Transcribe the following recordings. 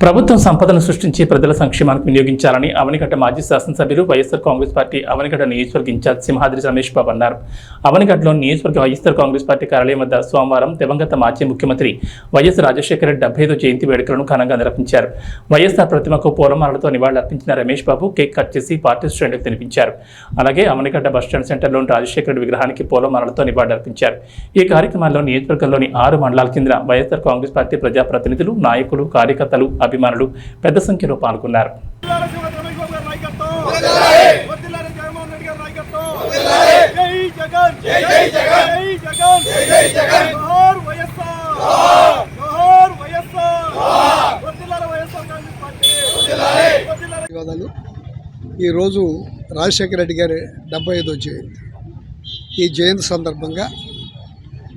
ప్రభుత్వం సంపదను సృష్టించి ప్రజల సంక్షేమానికి వినియోగించాలని అవనిగడ్డ మాజీ శాసనసభ్యులు వైఎస్ఆర్ కాంగ్రెస్ పార్టీ అవనిగడ్డ నియోజకవర్గ ఇన్ఛార్జ్ సింహాద్రి రమేష్ బాబు అన్నారు. అవనిగడ్డలో నియోజకవర్గ వైఎస్ఆర్ కాంగ్రెస్ పార్టీ కార్యాలయం వద్ద సోమవారం దివంగత మాజీ ముఖ్యమంత్రి వైఎస్ రాజశేఖర రెడ్డి డెబ్బై ఐదు జయంతి వేడుకలను ఘనంగా నిర్వహించారు. వైఎస్ఆర్ ప్రతిమకు పూలమాలతో నివాళులర్పించిన రమేష్ బాబు కేక్ కట్ చేసి పార్టీ శ్రేణులకు తినిపించారు. అలాగే అవనిగడ్డ బస్టాండ్ సెంటర్లోని రాజశేఖర రెడ్డి విగ్రహానికి పూలమాలతో నివాళులర్పించారు. ఈ కార్యక్రమాల్లో నియోజకవర్గంలోని ఆరు మండలాల కింద వైఎస్ఆర్ కాంగ్రెస్ పార్టీ ప్రజాప్రతినిధులు నాయకులు కార్యకర్తలు అభిమానులు పెద్ద సంఖ్యలో పాల్గొన్నారు. ఈరోజు రాజశేఖర రెడ్డి గారి డెబ్బై ఐదో జయంతి. ఈ జయంతి సందర్భంగా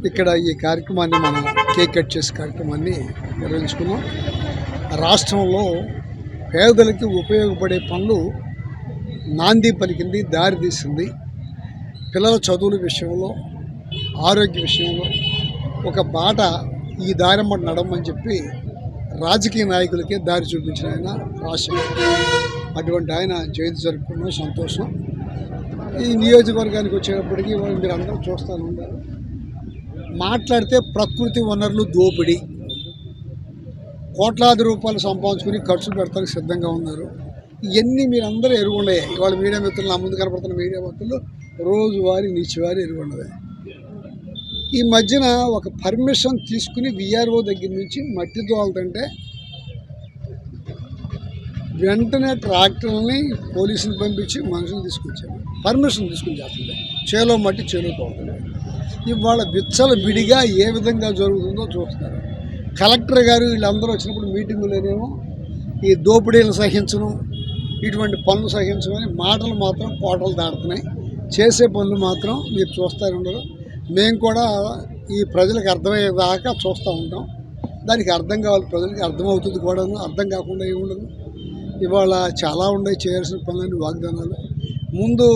ఇక్కడ ఈ కార్యక్రమాన్ని మనం కేక్ కట్ చేసే కార్యక్రమాన్ని నిర్వహించుకున్నాం. రాష్ట్రంలో పేదలకి ఉపయోగపడే పనులు నాంది పలికింది దారి తీసింది. పిల్లల చదువుల విషయంలో ఆరోగ్య విషయంలో ఒక బాట ఈ దారిమ్మ నడమని చెప్పి రాజకీయ నాయకులకే దారి చూపించిన ఆయన రాజశేఖర్ అటువంటి ఆయన జయంతి జరుపుకున్న సంతోషం. ఈ నియోజకవర్గానికి వచ్చేటప్పటికి మీరు అందరూ చూస్తూనే ఉన్నారు. మాట్లాడితే ప్రకృతి వనరులు దోపిడీ. కోట్లాది రూపాయలు సంపాదించుకుని ఖర్చు పెడతానికి సిద్ధంగా ఉన్నారు. ఇవన్నీ మీరు అందరూ ఎరుగుండే ఇవాళ మీడియా మిత్రులు నా ముందు కనపడుతున్న మీడియా మిత్రులు రోజువారీ నీచివారి ఎరుగుండదే ఈ మధ్యన ఒక పర్మిషన్ తీసుకుని విఆర్ఓ దగ్గర నుంచి మట్టి తోలుతుంటే వెంటనే ట్రాక్టర్ని పోలీసులు పంపించి మనుషులు తీసుకొచ్చారు. పర్మిషన్ తీసుకుని చేస్తుంది చేలో మట్టి చేలో తోలుతుంది ఇవాళ విచ్చల బిడిగా ఏ విధంగా జరుగుతుందో చూస్తున్నారు. కలెక్టర్ గారు వీళ్ళందరూ వచ్చినప్పుడు మీటింగులోనేమో ఈ దోపిడీలు సహించను ఇటువంటి పనులు సహించమని మాటలు మాత్రం కోటలు దాడుతున్నాయి చేసే పనులు మాత్రం మీరు చూస్తూనే ఉండరు మేము కూడా ఈ ప్రజలకు అర్థమయ్యేదాకా చూస్తూ ఉంటాం. దానికి అర్థం కావాలి ప్రజలకి అర్థమవుతుంది కూడాను. అర్థం కాకుండా ఏమి ఉండదు ఇవాళ చాలా ఉన్నాయి చేయాల్సిన పనులన్నీ వాగ్దానాలు. ముందు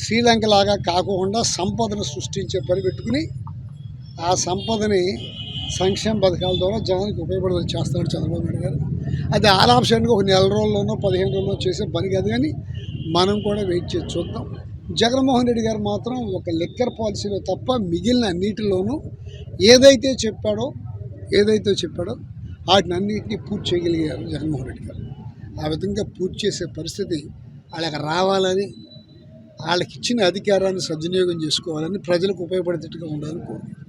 శ్రీలంక లాగా కాకుండా సంపదను సృష్టించే పని పెట్టుకుని ఆ సంపదని సంక్షేమ పథకాల ద్వారా జనానికి ఉపయోగపడేది చేస్తాడు చంద్రబాబు నాయుడు గారు. అది ఆలాప్షన్గా ఒక నెల రోజుల్లోనో పదిహేను రోజుల్లో చేసే పని కాదు కానీ మనం కూడా వెయిట్ చేసి చూద్దాం. జగన్మోహన్ రెడ్డి గారు మాత్రం ఒక లిక్కర్ పాలసీలో తప్ప మిగిలిన అన్నిటిలోనూ ఏదైతే చెప్పాడో ఏదైతే చెప్పాడో వాటిని అన్నింటినీ పూర్తి చేయగలిగారు జగన్మోహన్ రెడ్డి గారు. ఆ విధంగా పూర్తి చేసే పరిస్థితి వాళ్ళకి రావాలని వాళ్ళకి ఇచ్చిన అధికారాన్ని సద్వినియోగం చేసుకోవాలని ప్రజలకు ఉపయోగపడేటట్టుగా ఉండాలని కోరుకుంటున్నాను